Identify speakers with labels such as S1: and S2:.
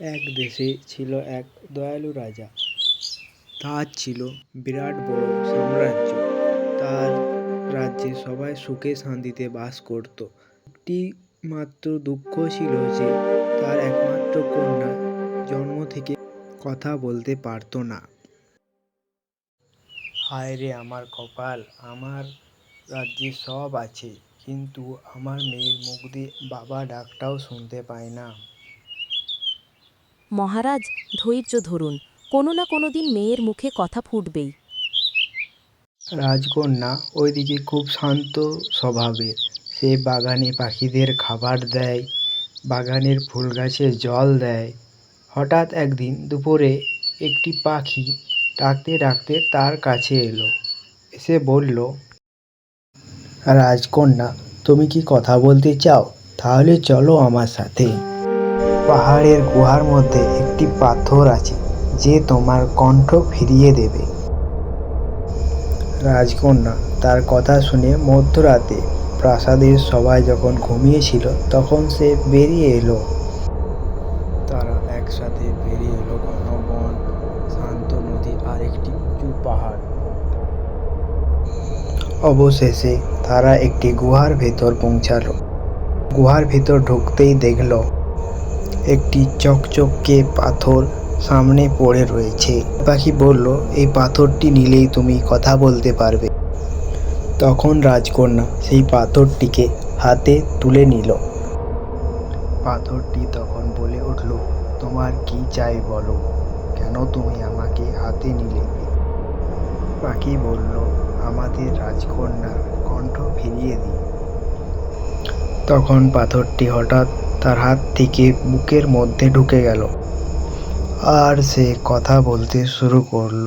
S1: এক দেশে ছিল এক দয়ালু রাজা। তার ছিল বিরাট বড় সাম্রাজ্য। তার রাজ্যে সবাই সুখে শান্তিতে বাস করত। একটি মাত্র দুঃখ ছিল যে তার একমাত্র কন্যা জন্ম থেকে কথা বলতে পারতো না। হায় রে আমার কপাল, আমার রাজ্যে সব আছে, কিন্তু আমার মেয়ের মুখ দিয়ে বাবা ডাকটাও শুনতে পায় না।
S2: মহারাজ, ধৈর্য ধরুন, কোনো না কোনো দিন মেয়ের মুখে কথা ফুটবেই।
S1: রাজকন্যা ওইদিকে খুব শান্ত স্বভাবের। সে বাগানে পাখিদের খাবার দেয়, বাগানের ফুল গাছে জল দেয়। হঠাৎ একদিন দুপুরে একটি পাখি ডাকতে ডাকতে তার কাছে এলো। এসে বলল, রাজকন্যা, তুমি কি কথা বলতে চাও? তাহলে চলো আমার সাথে। পাহাড়ের গুহার মধ্যে একটি পাথর আছে, যে তোমার কণ্ঠ ফিরিয়ে দেবে। রাজকন্যা, তার কথা শুনে মধ্যরাতে প্রাসাদের সবাই যখন ঘুমিয়েছিল, তখন সে বেরিয়ে এলো। তারা একসাথে বেরিয়ে এলো ঘন বন শান্ত নদী আর একটি উঁচু পাহাড়। অবশেষে তারা একটি গুহার ভেতর পৌঁছালো। গুহার ভেতর ঢুকতেই দেখল একটি চকচকে পাথর সামনে পড়ে রয়েছে। পাখি বলল, এই পাথরটি নিলেই তুমি কথা বলতে পারবে। তখন রাজকন্যা সেই পাথরটিকে হাতে তুলে নিল। পাথরটি তখন বলে উঠল, তোমার কি চাই বলো, কেন তুমি আমাকে হাতে নিলে? পাখি বলল, আমাদের রাজকন্যার কণ্ঠ ফিরিয়ে দিই। তখন পাথরটি হঠাৎ তার হাত থেকে বুকের মধ্যে ঢুকে গেল। আর সে কথা বলতে শুরু করল।